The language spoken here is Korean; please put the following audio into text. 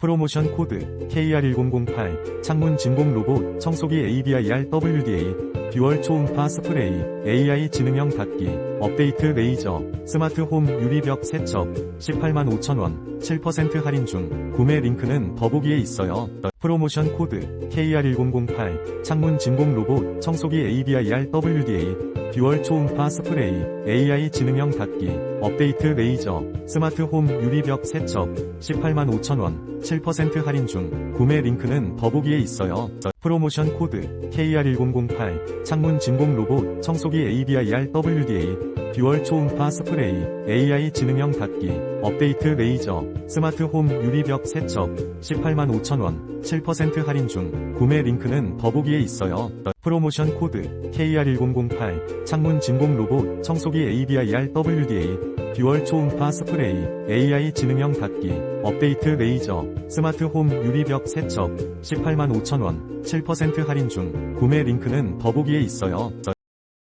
프로모션 코드 KR1008 창문 진공 로봇 청소기 ABIR WDA 듀얼 초음파 스프레이 AI 지능형 닫기 업데이트 레이저 스마트 홈 유리벽 세척 18만 5천원 7% 할인 중 구매 링크는 더보기에 있어요. 프로모션 코드 KR1008 창문 진공 로봇 청소기 ABIR WDA 듀얼 초음파 스프레이 AI 지능형 닫기 업데이트 레이저 스마트 홈 유리벽 세척 18만 5천원 7% 할인 중 구매 링크는 더보기에 있어요. 프로모션 코드 KR1008 창문 진공 로봇 청소기 ABIR WDA 듀얼 초음파 스프레이 AI 지능형 닫기 업데이트 레이저 스마트 홈 유리벽 세척 18만 5천원 7% 할인 중 구매 링크는 더보기에 있어요. 프로모션 코드 KR1008 창문 진공 로봇 청소기 ABIR WDA 듀얼 초음파 스프레이 AI 지능형 닫기 업데이트 레이저 스마트 홈 유리벽 세척 18만 5천원 7% 할인 중 구매 링크는 더보기에 있어요.